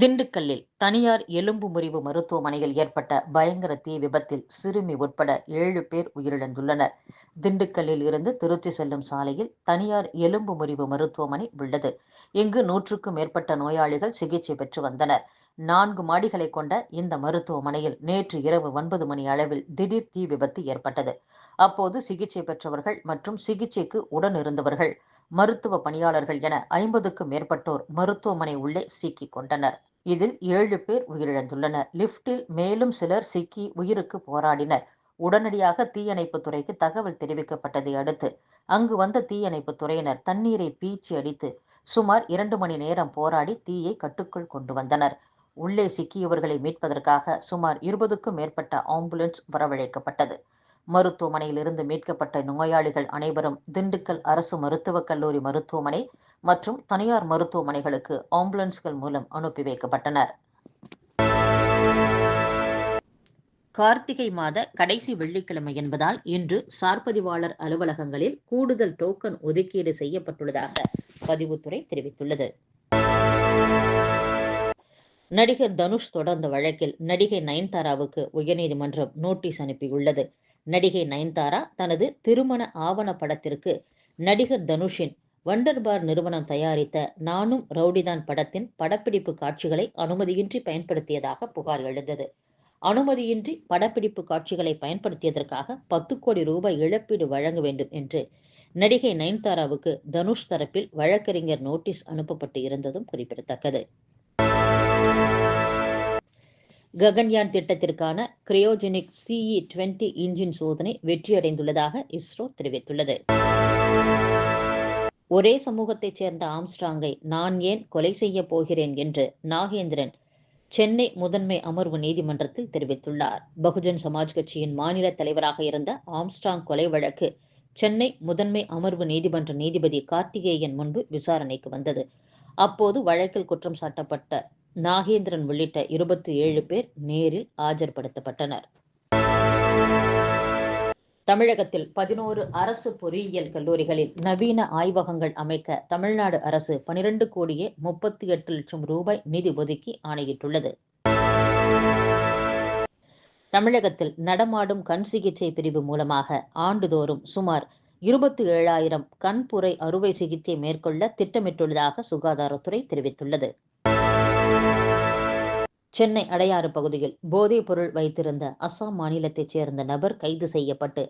திண்டுக்கல்லில் தனியார் எலும்பு முறிவு மருத்துவமனையில் ஏற்பட்ட பயங்கர தீ விபத்தில் சிறுமி உட்பட ஏழு பேர் உயிரிழந்துள்ளனர். திண்டுக்கல்லில் இருந்து திருச்சி செல்லும் சாலையில் தனியார் எலும்பு முறிவு மருத்துவமனை உள்ளது. இங்கு நூற்றுக்கும் மேற்பட்ட நோயாளிகள் சிகிச்சை பெற்று வந்தனர். நான்கு மாடிகளை கொண்ட இந்த மருத்துவமனையில் நேற்று இரவு ஒன்பது மணி அளவில் திடீர் தீ விபத்து ஏற்பட்டது. அப்போது சிகிச்சை பெற்றவர்கள் மற்றும் சிகிச்சைக்கு உடன் இருந்தவர்கள் மருத்துவ பணியாளர்கள் என ஐம்பதுக்கும் மேற்பட்டோர் மருத்துவமனை உள்ளே சிக்கிக் கொண்டனர். இதில் ஏழு பேர் உயிரிழந்துள்ளனர். லிப்டில் மேலும் சிலர் சிக்கி உயிருக்கு போராடினர். உடனடியாக தீயணைப்பு துறைக்கு தகவல் தெரிவிக்கப்பட்டதை அடுத்து அங்கு வந்த தீயணைப்பு துறையினர் தண்ணீரை பீச்சி அடித்து சுமார் இரண்டு மணி நேரம் போராடி தீயை கட்டுக்குள் கொண்டு வந்தனர். உள்ளே சிக்கியவர்களை மீட்பதற்காக சுமார் இருபதுக்கும் மேற்பட்ட ஆம்புலன்ஸ் வரவழைக்கப்பட்டது. மருத்துவமனையிலிருந்து மீட்கப்பட்ட நோயாளிகள் அனைவரும் திண்டுக்கல் அரசு மருத்துவக் கல்லூரி மருத்துவமனை மற்றும் தனியார் மருத்துவமனைகளுக்கு ஆம்புலன்ஸ்கள் மூலம் அனுப்பி வைக்கப்பட்டனர். கார்த்திகை மாத கடைசி வெள்ளிக்கிழமை என்பதால் இன்று சார்பதிவாளர் அலுவலகங்களில் கூடுதல் டோக்கன் ஒதுக்கீடு செய்யப்பட்டுள்ளதாக பதிவுத்துறை தெரிவித்துள்ளது. நடிகர் தனுஷ் தொடர்ந்த வழக்கில் நடிகை நயன்தாராவுக்கு உயர்நீதிமன்றம் நோட்டீஸ் அனுப்பியுள்ளது. நடிகை நயன்தாரா தனது திருமண ஆவண படத்திற்கு நடிகர் தனுஷின் வண்டர்பார் நிறுவனம் தயாரித்த நானும் ரவுடிதான் படத்தின் படப்பிடிப்பு காட்சிகளை அனுமதியின்றி பயன்படுத்தியதாக புகார் எழுந்தது. அனுமதியின்றி படப்பிடிப்பு காட்சிகளை பயன்படுத்தியதற்காக பத்து கோடி ரூபாய் இழப்பீடு வழங்க வேண்டும் என்று நடிகை நயன்தாராவுக்கு தனுஷ் தரப்பில் வழக்கறிஞர் நோட்டீஸ் அனுப்பப்பட்டு இருந்ததும் குறிப்பிடத்தக்கது. ககன்யான் திட்டத்திற்கான கிரையோஜெனிக் சிஇ டுவெண்டி இன்ஜின் சோதனை வெற்றியடைந்துள்ளதாக இஸ்ரோ தெரிவித்துள்ளது. ஒரே சமூகத்தைச் சேர்ந்த ஆம்ஸ்ட்ராங்கை நான் ஏன் கொலை செய்ய போகிறேன் என்று நாகேந்திரன் சென்னை முதன்மை அமர்வு நீதிமன்றத்தில் தெரிவித்துள்ளார். பகுஜன் சமாஜ் கட்சியின் மாநில தலைவராக இருந்த ஆம்ஸ்ட்ராங் கொலை வழக்கு சென்னை முதன்மை அமர்வு நீதிமன்ற நீதிபதி கார்த்திகேயன் முன்பு விசாரணைக்கு வந்தது. அப்போது வழக்கில் குற்றம் சாட்டப்பட்ட நாகேந்திரன் உள்ளிட்ட இருபத்தி ஏழு பேர் நேரில் ஆஜர்படுத்தப்பட்டனர். தமிழகத்தில் பதினோரு அரசு பொறியியல் கல்லூரிகளில் நவீன ஆய்வகங்கள் அமைக்க தமிழ்நாடு அரசு பனிரெண்டு கோடியே முப்பத்தி எட்டு லட்சம் ரூபாய் நிதி ஒதுக்கி ஆணையிட்டுள்ளது. தமிழகத்தில் நடமாடும் கண் சிகிச்சை பிரிவு மூலமாக ஆண்டுதோறும் சுமார் இருபத்தி ஏழாயிரம் கண்புரை அறுவை சிகிச்சை மேற்கொள்ள திட்டமிட்டுள்ளதாக சுகாதாரத்துறை தெரிவித்துள்ளது. சென்னை அடையாறு பகுதியில் போதைப் பொருள் வைத்திருந்த அஸ்ஸாம் மாநிலத்தைச் சேர்ந்த நபர் கைது செய்யப்பட்டு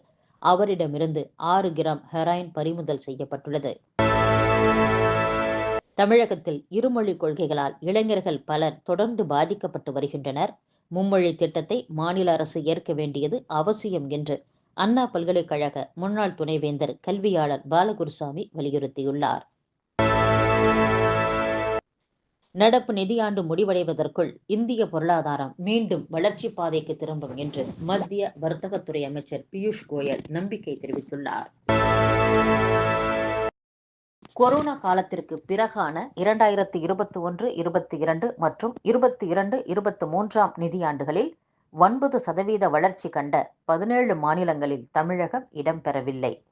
அவரிடமிருந்து ஆறு கிராம் ஹெராயின் பறிமுதல் செய்யப்பட்டுள்ளது. தமிழகத்தில் இருமொழி கொள்கைகளால் இளைஞர்கள் பலர் தொடர்ந்து பாதிக்கப்பட்டு வருகின்றனர். மும்மொழி திட்டத்தை மாநில அரசு ஏற்க வேண்டியது அவசியம் என்று அண்ணா பல்கலைக்கழக முன்னாள் துணைவேந்தர் கல்வியாளர் பாலகுருசாமி வலியுறுத்தியுள்ளார். நடப்பு நிதியாண்டு முடிவடைவதற்குள் இந்திய பொருளாதாரம் மீண்டும் வளர்ச்சி பாதைக்கு திரும்பும் என்று மத்திய வர்த்தகத்துறை அமைச்சர் பியூஷ் கோயல் நம்பிக்கை தெரிவித்துள்ளார். கொரோனா காலத்திற்கு பிறகான இரண்டாயிரத்தி இருபத்தி ஒன்று இருபத்தி இரண்டு மற்றும் இருபத்தி இரண்டு இருபத்தி மூன்றாம் நிதியாண்டுகளில் ஒன்பது சதவீத வளர்ச்சி கண்ட பதினேழு மாநிலங்களில் தமிழகம் இடம்பெறவில்லை.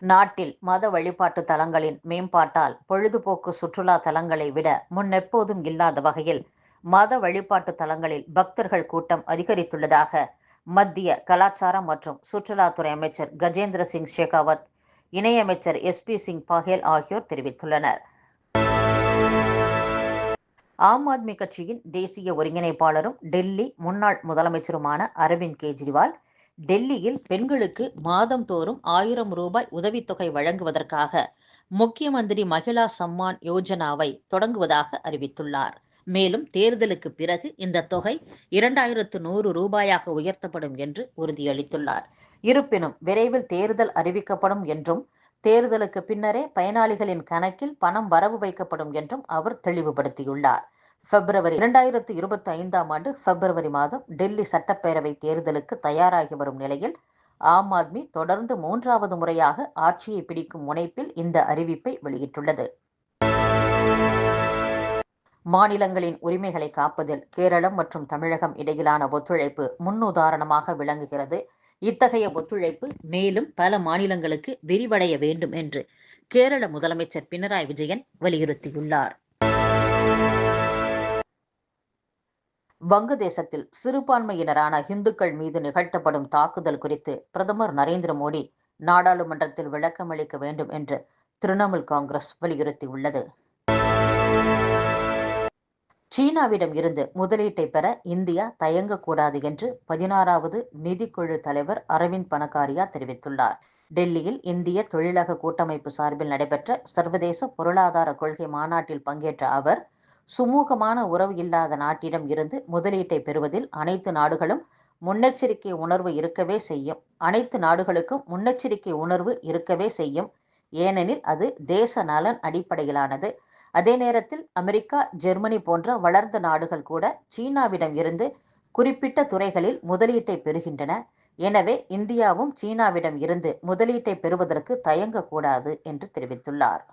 நாட்டில் மத வழிபாட்டு தலங்களின் மேம்பாட்டால் பொழுதுபோக்கு சுற்றுலா தலங்களை விட முன்னெப்போதும் இல்லாத வகையில் மத வழிபாட்டு தலங்களில் பக்தர்கள் கூட்டம் அதிகரித்துள்ளதாக மத்திய கலாச்சாரம் மற்றும் சுற்றுலாத்துறை அமைச்சர் கஜேந்திர சிங் ஷெகாவத் இணையமைச்சர் எஸ் பி சிங் பஹேல் ஆகியோர் தெரிவித்துள்ளனர். ஆம் ஆத்மி கட்சியின் தேசிய ஒருங்கிணைப்பாளரும் டெல்லி முன்னாள் முதலமைச்சருமான அரவிந்த் கெஜ்ரிவால் டெல்லியில் பெண்களுக்கு மாதம் தோறும் ஆயிரம் ரூபாய் உதவித்தொகை வழங்குவதற்காக முக்கிய மந்திரி மகிழா சம்மான் யோஜனாவை தொடங்குவதாக அறிவித்துள்ளார். மேலும் தேர்தலுக்கு பிறகு இந்த தொகை இரண்டாயிரத்து நூறு ரூபாயாக உயர்த்தப்படும் என்று உறுதியளித்துள்ளார். இருப்பினும் விரைவில் தேர்தல் அறிவிக்கப்படும் என்றும் தேர்தலுக்கு பின்னரே பயனாளிகளின் கணக்கில் பணம் வரவு வைக்கப்படும் என்றும் அவர் தெளிவுபடுத்தியுள்ளார். பிப்ரவரி இரண்டாயிரத்து இருபத்தி ஐந்தாம் ஆண்டு பிப்ரவரி மாதம் டெல்லி சட்டப்பேரவை தேர்தலுக்கு தயாராகி வரும் நிலையில் ஆம் ஆத்மி தொடர்ந்து மூன்றாவது முறையாக ஆட்சியை பிடிக்கும் முனைப்பில் இந்த அறிவிப்பை வெளியிட்டுள்ளது. மாநிலங்களின் உரிமைகளை காப்பதில் கேரளம் மற்றும் தமிழகம் இடையிலான ஒத்துழைப்பு முன்னுதாரணமாக விளங்குகிறது. இத்தகைய ஒத்துழைப்பு மேலும் பல மாநிலங்களுக்கு விரிவடைய வேண்டும் என்று கேரள முதலமைச்சர் பினராயி விஜயன் வலியுறுத்தியுள்ளார். வங்கதேசத்தில் சிறுபான்மையினரான இந்துக்கள் மீது நிகழ்த்தப்படும் தாக்குதல் குறித்து பிரதமர் நரேந்திர மோடி நாடாளுமன்றத்தில் விளக்கமளிக்க வேண்டும் என்று திரிணாமுல் காங்கிரஸ் வலியுறுத்தியுள்ளது. சீனாவிடம் இருந்து முதலீட்டை பெற இந்தியா தயங்கக்கூடாது என்று பதினாறாவது நிதிக்குழு தலைவர் அரவிந்த் பனகாரியா தெரிவித்துள்ளார். டெல்லியில் இந்திய தொழிலக கூட்டமைப்பு சார்பில் நடைபெற்ற சர்வதேச பொருளாதார கொள்கை மாநாட்டில் பங்கேற்ற அவர் சுமூகமான உறவு இல்லாத நாட்டிடம் இருந்து முதலீட்டை பெறுவதில் அனைத்து நாடுகளும் முன்னெச்சரிக்கை உணர்வு இருக்கவே செய்யும். அனைத்து நாடுகளுக்கும் முன்னெச்சரிக்கை உணர்வு இருக்கவே செய்யும். ஏனெனில் அது தேச நலன் அடிப்படையிலானது. அதே நேரத்தில் அமெரிக்கா ஜெர்மனி போன்ற வளர்ந்த நாடுகள் கூட சீனாவிடம் இருந்து குறிப்பிட்ட துறைகளில் முதலீட்டை பெறுகின்றன. எனவே இந்தியாவும் சீனாவிடம் இருந்து முதலீட்டை பெறுவதற்கு தயங்கக்கூடாது என்று தெரிவித்துள்ளார்.